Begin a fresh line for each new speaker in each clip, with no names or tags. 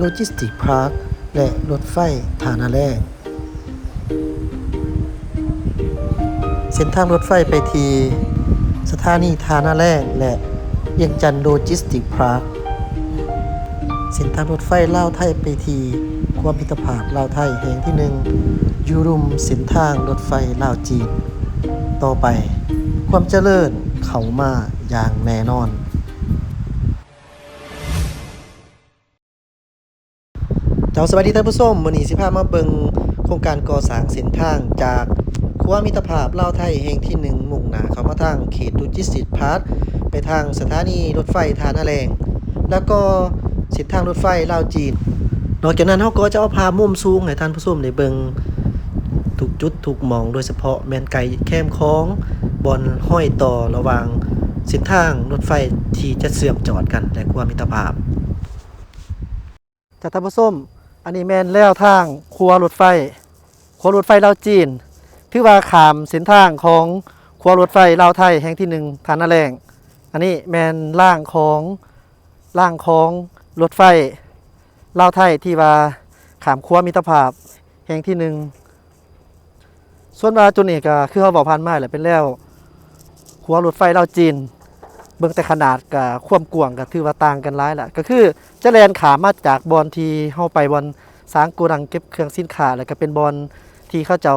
โลจิสติกพาร์ค และรถไฟฐานาแรก เส้นทางรถไฟไปที สถานีทานาแรกและเวียงจันโลจิสติกพาร์ค เส้นทางรถไฟลาวไทยไปที ความพิตภาพลาวไทยแห่งที่หนึ่งยูรุมเส้นทางรถไฟลาวจีน ต่อไป ความเจริญเขามาอย่างแน่นอน เจ้าสวัสดีท่านผู้ชมมื้อนี้สิพามาเบิ่งโครงการก่อสร้างเส้นทางจากคัวมิตรภาพลาวไทยแห่งที่ 1 มุ่งหน้าเข้ามาทางเขตดุจิสติกพาร์คไปทางสถานีรถไฟทานาแรง แล้วก็เส้นทางรถไฟลาวจีน นอกจากนั้นเฮาก็จะเอาภาพมุมสูงให้ท่านผู้ชมได้เบิ่งทุกจุดทุกมองโดยเฉพาะแม่นไกลแคมคองบอนห้อยต่อระหว่างเส้นทางรถไฟที่จะเสื่อมจอดกันและคัวมิตรภาพจากท่านผู้ชม อันนี้แมนแล้วทางครัวรถไฟครัวรถไฟลาวจีนถือว่าขามเส้นทางของครัวรถไฟลาวไทยแห่งที่หนึ่งฐานาแรงอันนี้แมนล่างของล่างของรถไฟลาวไทยที่ว่าขามครัวมิตรภาพแห่งที่หนึ่งส่วนว่าจุนี้ก็คือเขาบอกพันมาแหละเป็นแล้วครัวรถไฟลาวจีนเบิ่งแต่ขนาดกับความกว้างก็ถือว่าต่างกันหลายแหละก็คือจะแลนขามาจากบอลที่เฮาไปบอล สร้างโกดังเก็บเครื่องสินค้าแล้วก็เป็นบอลที่เขาเจ้า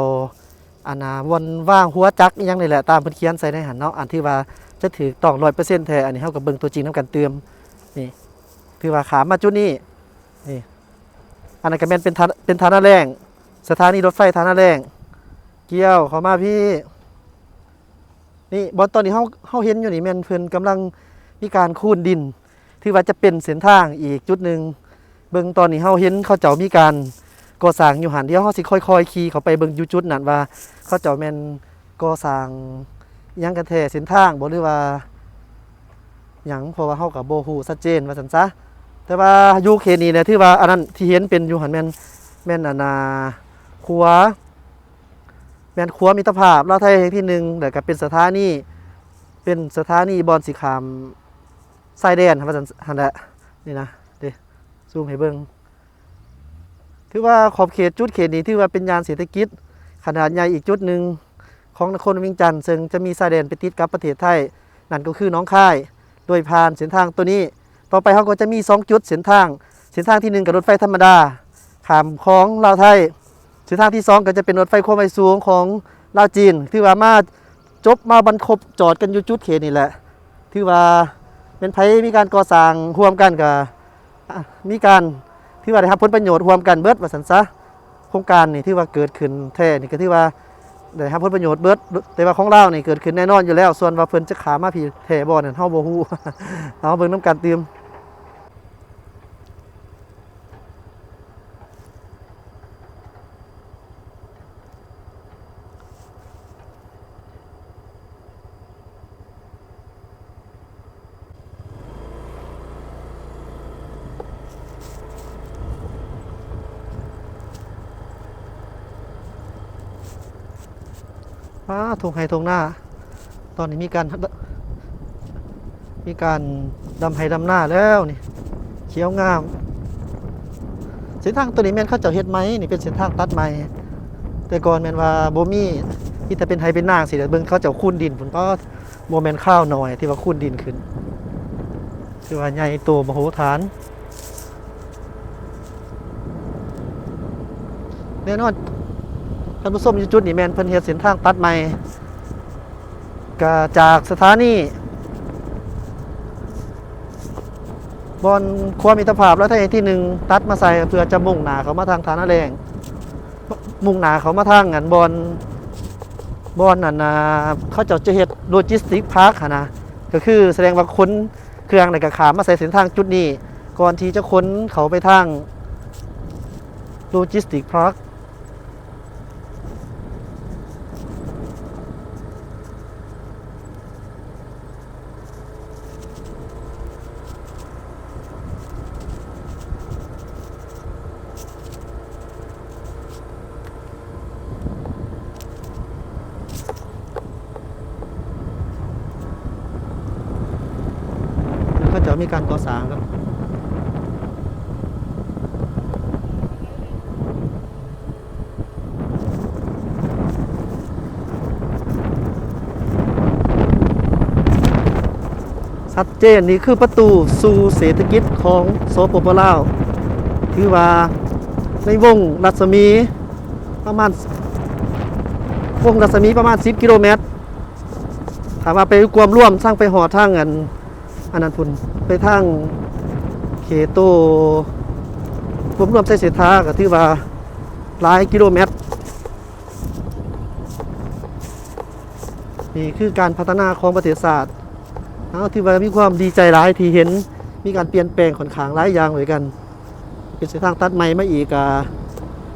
อันน่ะบอลว่างหัวจักยังนี่แหละตามเพิ่นเขียนใส่ในหันเนาะอันที่ว่าจะถือต้อง100%แท้อันนี้เฮาก็เบิ่งตัวจริงนํกันเติมนี่ถือว่าขามาจุดนี้นี่อันนั้นก็แม่นเป็นเป็นทานาแรงสถานีรถไฟทานาแรงเกี่ยวเขามาพี่นี่บอลตอนนี้เฮาเฮาเห็นอยู่นี่แม่นเพิ่นกำลังมีการคูนดินที่ว่าจะเป็นเส้นทางอีกจุดหนึ่ง เบิ่งตอนนี้เฮาเห็นเขาเจ้ามีการก่อสร้างอยู่หันเดียวเฮาสิค่อยๆขี่เขาไปเบิ่งอยู่จุดนั้นว่า เขาเจ้าแม่นก่อสร้างยังกันแท้เส้นทางบ่หรือว่าหยังเพราะว่าเฮาก็บ่ฮู้ชัดเจนว่าซั่นซะแต่ว่าอยู่เขตนี้เนี่ยที่ว่าอันนั้นที่เห็นเป็นอยู่หันแม่นแม่นอันนาครัวแม่นครัวมิตรภาพลาวไทยแห่งที่หนึ่งแล้วก็เป็นสถานีเป็นสถานีบอลสีขามชายแดนครับอาจารย์ฮันแหละนี่นะ ซูมให้เบิ่งถือว่าขอบเขตจุดเขตนี้ถือว่าเป็นยานเศรษฐกิจ ขนาดใหญ่อีกจุดหนึ่งของนครวิงจันทร์ซึ่งจะมีชายแดนไปติดกับประเทศไทย นั่นก็คือน้องค่าย โดยผ่านเส้นทางตัวนี้ ต่อไปเขาก็จะมี 2 จุดเส้นทาง เส้นทางที่หนึ่งกับรถไฟธรรมดาขามของลาวไทย เส้นทางที่ 2 ก็จะเป็นรถไฟความเร็วสูงของลาวจีนที่ว่ามาจบมาบรรคบจอดกันอยู่จุดเขตนี่แหละที่ว่าเป็นไผมีการก่อสร้างร่วมกันกับ มีการที่ว่าได้รับผลประโยชน์รวมกันเบิดว่าสันซะโครงการนี่ที่ว่าเกิดขึ้นแท้นี่ก็ที่ว่าได้รับผลประโยชน์เบิดแต่ว่าของเรานี่เกิดขึ้นแน่นอนอยู่แล้ว ส่วนว่าเพิ่นจะขามาพีแท้บ่นั่นเฮาบ่ฮู้เอาเบิ่งน้ำกันเตรียม อ้าทงไฮทงหน้า ตอนนี้มีการ มีการดำไฮดำหน้าแล้วนี่เขียวงาม เส้นทางตัวนี้แม่นเขาเจ้าเฮ็ดไหมนี่เป็นเส้นทางตัดไหมแต่ก่อนแม่นว่าโบมีมีแต่เป็นไฮเป็นนางสิแต่เบิ่งเขาเจ้าคูนดินผมก็โมเมนข้าวหน่อยที่ว่าคูนดินขึ้นคือว่าใหญ่โตมโหฬารแน่นอนานผู้ชมจุดนี้แมนเพิ่นเฮ็ดเส้นทางตัดใหม่ก็จากสถานีบอนความมิตรภาพแล้วถ้าอย่ที่หนึ่งตัดมาใส่เพื่อจะมุ่งหนาเขามาทางฐานะแรงมุ่งหนาเขามาทางอันบอนบอนอันนะเขาจะจะเฮ็ดโลจิสติกพาร์คนะก็คือแสดงว่าขนเครื่องในกระขามมาใส่เส้นทางจุดนี้ ก่อนที่จะขนเขาไปทางโลจิสติกพาร์ค มีการก่อสร้างครับัดเจนนี่คือประตูสู่เศรษฐกิจของโซโปโปลาวถือว่าในวงรัศมีประมาณวงรัศมีประมาณ 10 กิโลเมตรถามว่าไปรวมร่วมสร้างไปหอทั้งกัน อันนั้นพุ่นไปทางเขโตรวมรวมใส่เสถาก็ถือว่าหลายกิโลเมตร นี่คือการพัฒนาของประเทศศาสตร์เอาที่ว่ามีความดีใจหลายที่เห็นมีการเปลี่ยนแปลงขอนขางหลายอย่างเลยกันเป็นเส้นทางตัดใหม่มาอีกอะ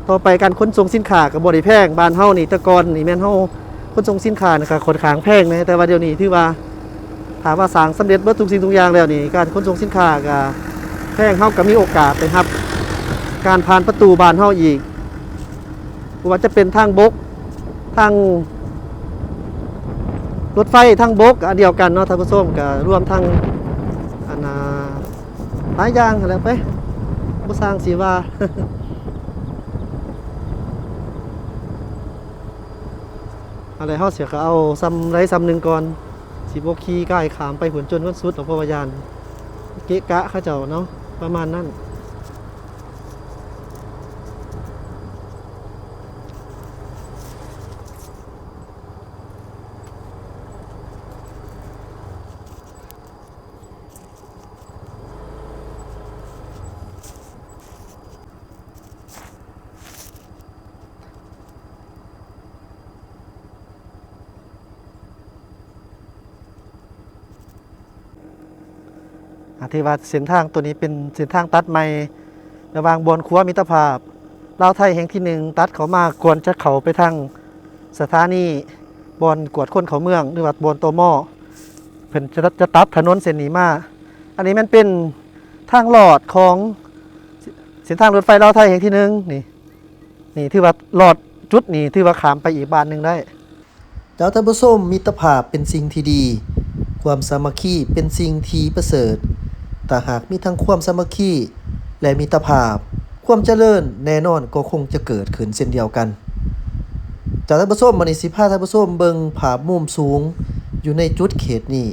ต่อไปการขนส่งสินค้ากับบริแพงบ้านเฮานี่ตะกอนนี่แม่นเฮาขนส่งสินค้านะครับขนขางแพงนะแต่ว่าเดี๋ยวนี้ที่ว่า ถามว่าสร้างสำเร็จเบิดทุกสิ่งทุกอย่างแล้วนี่การขนส่งสินค้าก็แพงเฮาก็มีโอกาสนะครับ การผ่านประตูบานเฮาอีกว่าจะเป็นทางบกทางรถไฟทั้งบกอันเดียวกันเนาะท่านผู้ชมก็รวมทั้งอันนาหลายอย่างอะไรไปบ่สร้างสีว่าอะไรเฮาเสียก็เอาซ้ำไรซ้ำหนึ่งก่อน สิบ่ขี่ก้ายขามไปผลจนวันสุดหรอกพราะว่ายานเกะกะข้าเจ้าเนาะประมาณนั้น ที่ว่าเส้นทางตัวนี้เป็นเส้นทางตัดใหม่ระหว่างบอนขัวมิตรภาพลาวไทยแห่งที่หนึ่งตัดเขามากวนจะเขาไปทางสถานีบอนกวดคนเขาเมือง หรือว่าบอนโตมอเพิ่นจะจะตัดถนนเส้นนี้มา อันนี้มันเป็นทางหลอดของเส้นทางรถไฟลาวไทยแห่งที่หนึ่งนี่นี่ที่ว่าหลอดจุดนี้ที่ว่าขามไปอีกบ้านหนึ่งได้เจ้าท่านผู้ชมมิตรภาพเป็นสิ่งที่ดี ความสามัคคีเป็นสิ่งที่ประเสริฐ แต่หากมีทั้งความสามัคคีและมิตรภาพ ความเจริญแน่นอนก็คงจะเกิดขึ้นเช่นเดียวกัน จากท่านผู้ชมมาในสิภาท่านผู้ชมเบิงผาพมุมสูงอยู่ในจุดเขตนี้